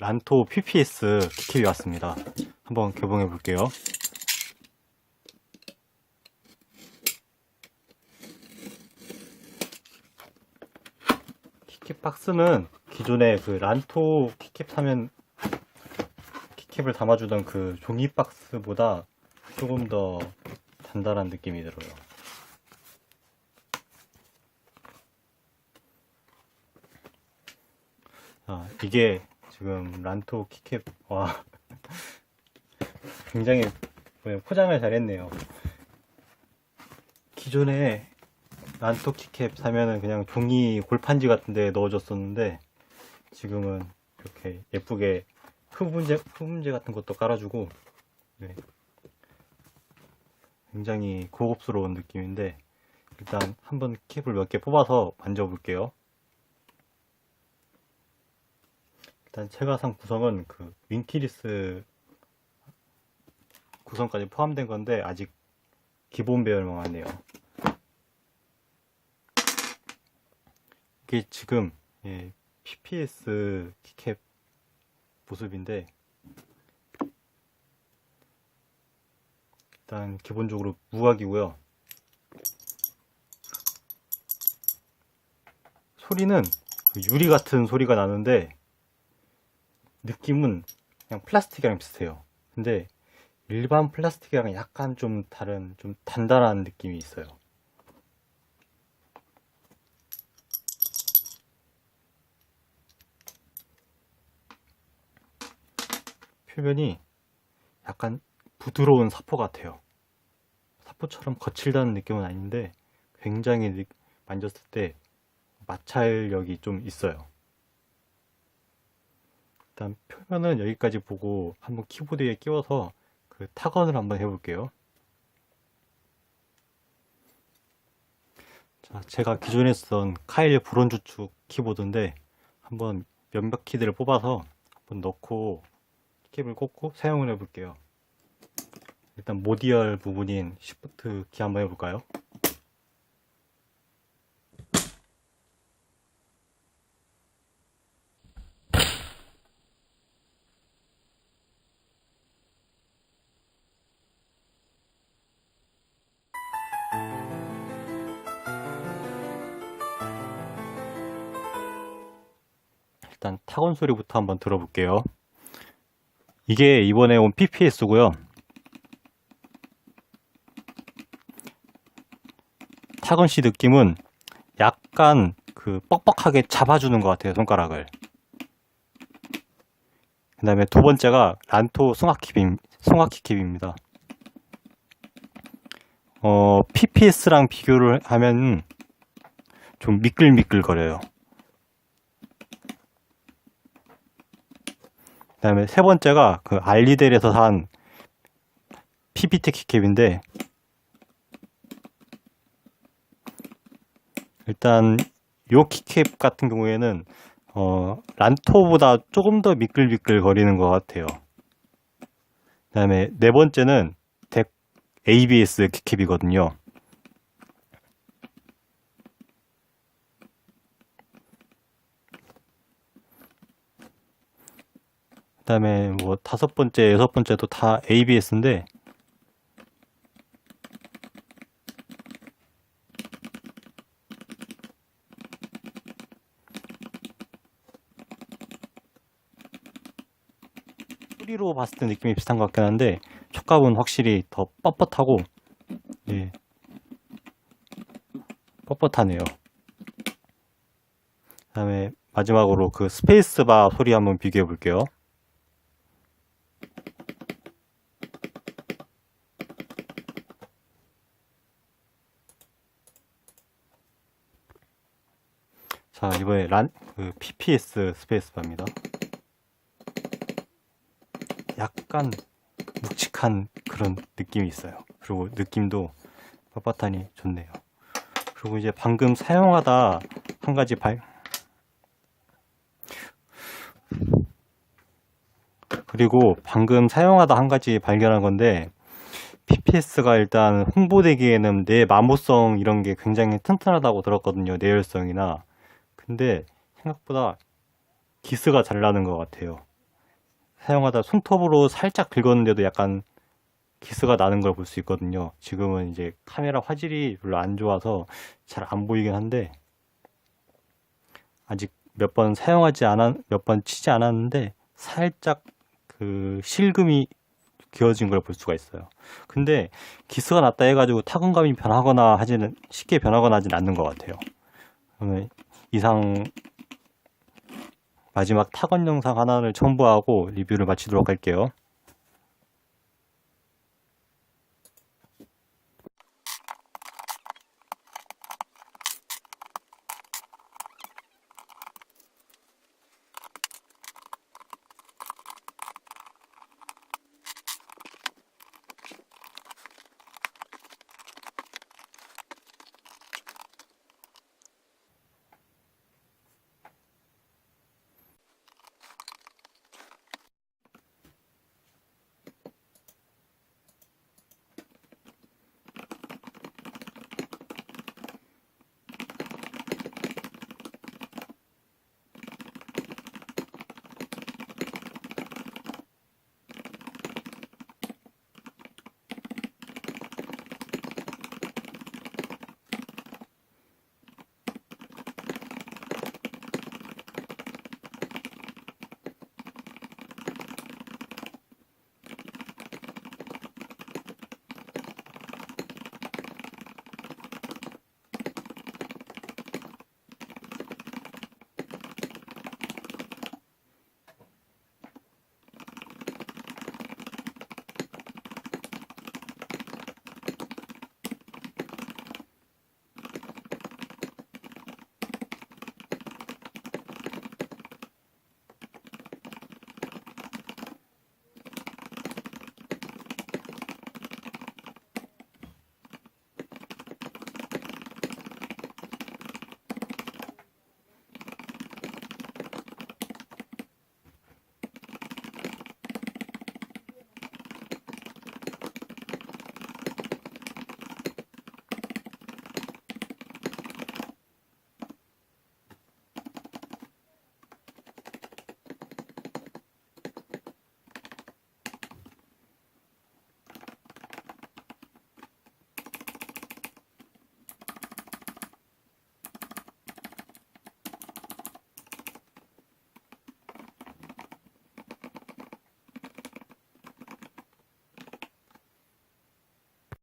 란토 PPS 키캡이 왔습니다. 한번 개봉해 볼게요. 키캡 박스는 기존에 그 란토 키캡 사면 키캡을 담아주던 그 종이 박스보다 조금 더 단단한 느낌이 들어요. 아, 이게 지금 란토 키캡, 와. 굉장히 포장을 잘했네요. 기존에 란토 키캡 사면은 그냥 종이 골판지 같은 데 넣어줬었는데 지금은 이렇게 예쁘게 흡음재, 흡음재 같은 것도 깔아주고 네. 굉장히 고급스러운 느낌인데 일단 한번 캡을 몇 개 뽑아서 만져볼게요. 일단 체가상 구성은 그 윈키리스 구성까지 포함된 건데 아직 기본 배열만 하네요. 이게 지금 예, PPS 키캡 모습인데 일단 기본적으로 무각이고요. 소리는 그 유리 같은 소리가 나는데 느낌은 그냥 플라스틱이랑 비슷해요. 근데 일반 플라스틱이랑 약간 좀 다른 좀 단단한 느낌이 있어요. 표면이 약간 부드러운 사포 같아요. 사포처럼 거칠다는 느낌은 아닌데 굉장히 느- 만졌을 때 마찰력이 좀 있어요. 일단 표면은 여기까지 보고 한번 키보드에 끼워서 그 타건을 한번 해볼게요. 자, 제가 기존에 쓰던 카일 브론 주축 키보드인데 한번 몇몇 키들을 뽑아서 한번 넣고 캡을 꽂고 사용을 해볼게요. 일단 모디얼 부분인 Shift 키 한번 해볼까요? 일단 타건 소리부터 한번 들어볼게요. 이게 이번에 온 PPS고요. 타건 씨 느낌은 약간 그 뻑뻑하게 잡아주는 것 같아요, 손가락을. 그 다음에 두 번째가 란토 송화키캡, 송화키캡입니다. 어, PPS랑 비교를 하면 좀 미끌미끌거려요. 그 다음에 세 번째가 그 알리델에서 산 PPT 키캡인데 일단 요 키캡 같은 경우에는 어, 란토보다 조금 더 미끌미끌 거리는 것 같아요. 그 다음에 네 번째는 덱 ABS 키캡이거든요. 그 다음에 뭐 다섯 번째, 여섯 번째도 다 ABS인데 소리로 봤을 때 느낌이 비슷한 것 같긴 한데 촉감은 확실히 더 뻣뻣하고 예 뻣뻣하네요. 그 다음에 마지막으로 그 스페이스바 소리 한번 비교해 볼게요. 자, 이번에 란, 그 PPS 스페이스바입니다. 약간 묵직한 그런 느낌이 있어요. 그리고 느낌도 뻣뻣하니 좋네요. 그리고 이제 방금 사용하다 한 가지 발, 그리고 방금 사용하다 한 가지 발견한 건데, PPS가 일단 홍보되기에는 내 마모성 이런 게 굉장히 튼튼하다고 들었거든요. 내열성이나. 근데 생각보다 기스가 잘 나는 것 같아요. 사용하다 손톱으로 살짝 긁었는데도 약간 기스가 나는 걸 볼 수 있거든요. 지금은 이제 카메라 화질이 별로 안 좋아서 잘 안 보이긴 한데 아직 몇 번 사용하지 않았, 몇 번 치지 않았는데 살짝 그 실금이 기어진 걸 볼 수가 있어요. 근데 기스가 났다 해가지고 타건감이 변하거나 하지는 쉽게 변하거나 하진 않는 것 같아요. 이상 마지막 타건 영상 하나를 첨부하고 리뷰를 마치도록 할게요.